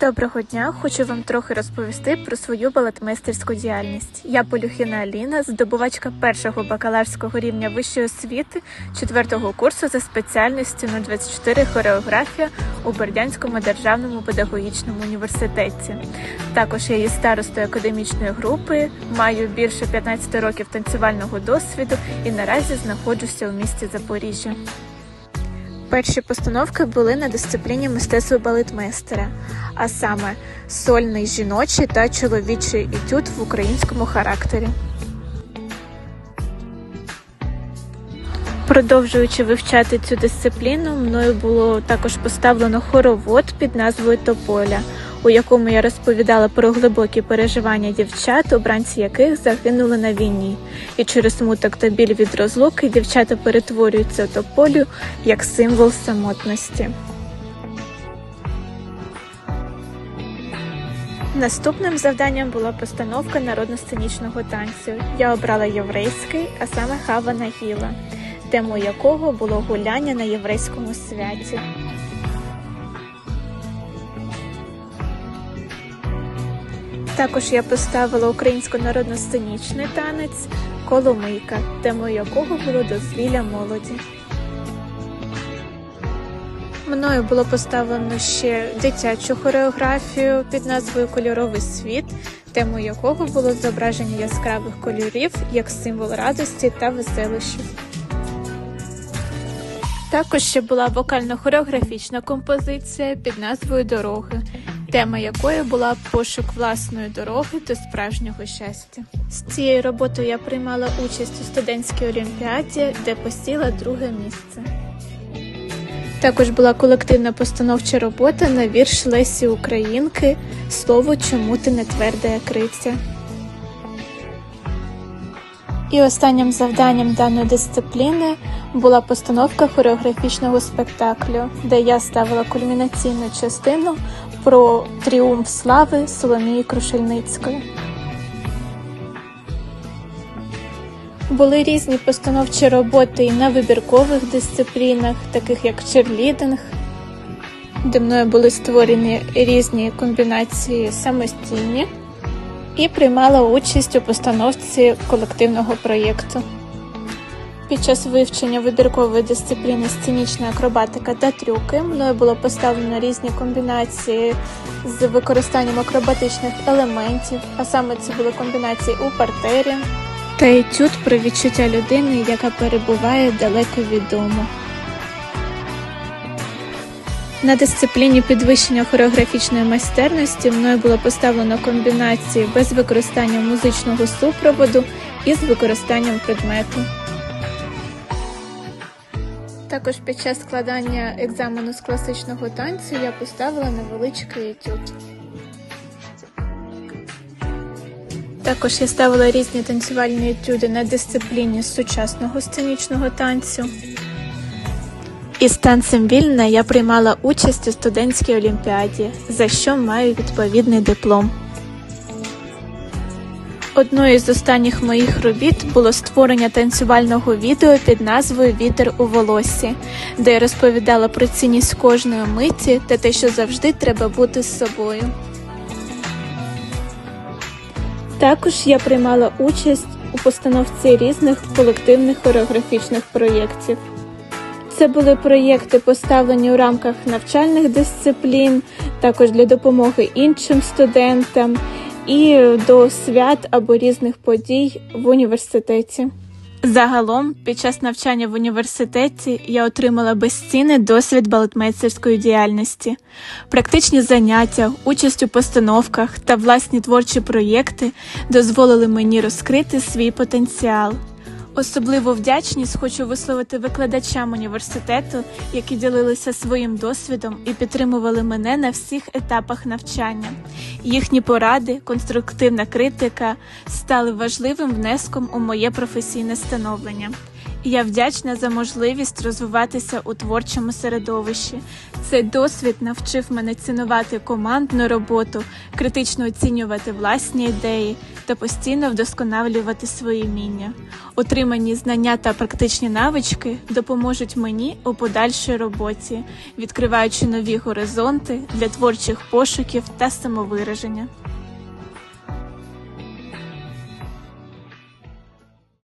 Доброго дня! Хочу вам трохи розповісти про свою балетмейстерську діяльність. Я Полюхіна Аліна, здобувачка першого бакалаврського рівня вищої освіти, четвертого курсу за спеціальністю 024 хореографія у Бердянському державному педагогічному університеті. Також я є старостою академічної групи, маю більше 15 років танцювального досвіду і наразі знаходжуся у місті Запоріжжя. Перші постановки були на дисципліні мистецтва балетмейстера, а саме сольний жіночий та чоловічий етюд в українському характері. Продовжуючи вивчати цю дисципліну, мною було також поставлено хоровод під назвою Тополя, у якому я розповідала про глибокі переживання дівчат, обранці яких загинули на війні, і через смуток та біль від розлуки дівчата перетворюються у тополю як символ самотності. Наступним завданням була постановка народно-сценічного танцю. Я обрала єврейський, а саме Хава Нагіла, темою якого було гуляння на єврейському святі. Також я поставила українсько-народно-сценічний танець Коломийка, темою якого було дозвілля молоді. Мною було поставлено ще дитячу хореографію під назвою Кольоровий світ, темою якого було зображення яскравих кольорів як символ радості та веселощів. Також ще була вокально-хореографічна композиція під назвою Дороги, тема якої була пошук власної дороги до справжнього щастя. З цією роботою я приймала участь у студентській олімпіаді, де посіла друге місце. Також була колективна постановча робота на вірш Лесі Українки Слово чому ти не тверда як криця. І останнім завданням даної дисципліни була постановка хореографічного спектаклю, де я ставила кульмінаційну частину про тріумф слави Соломії Крушельницької. Були різні постановчі роботи і на вибіркових дисциплінах, таких як черлідинг, де мною були створені різні комбінації самостійні, і приймала участь у постановці колективного проєкту. Під час вивчення вибіркової дисципліни сценічна акробатика та трюки мною було поставлено різні комбінації з використанням акробатичних елементів, а саме це були комбінації у партері та етюд про відчуття людини, яка перебуває далеко від дому. На дисципліні підвищення хореографічної майстерності мною було поставлено комбінації без використання музичного супроводу і з використанням предмету. Також під час складання екзамену з класичного танцю я поставила невеличкий етюд. Також я ставила різні танцювальні етюди на дисципліні сучасного сценічного танцю. Із танцем вільна я приймала участь у студентській олімпіаді, за що маю відповідний диплом. Одною з останніх моїх робіт було створення танцювального відео під назвою Вітер у волоссі, де я розповідала про цінність кожної миті та те, що завжди треба бути з собою. Також я приймала участь у постановці різних колективних хореографічних проєктів. Це були проєкти, поставлені у рамках навчальних дисциплін, також для допомоги іншим студентам і до свят або різних подій в університеті. Загалом, під час навчання в університеті я отримала безцінний досвід балетмейстерської діяльності, практичні заняття, участь у постановках та власні творчі проєкти дозволили мені розкрити свій потенціал. Особливу вдячність хочу висловити викладачам університету, які ділилися своїм досвідом і підтримували мене на всіх етапах навчання. Їхні поради, конструктивна критика стали важливим внеском у моє професійне становлення. Я вдячна за можливість розвиватися у творчому середовищі. Цей досвід навчив мене цінувати командну роботу, критично оцінювати власні ідеї та постійно вдосконалювати свої вміння. Отримані знання та практичні навички допоможуть мені у подальшій роботі, відкриваючи нові горизонти для творчих пошуків та самовираження.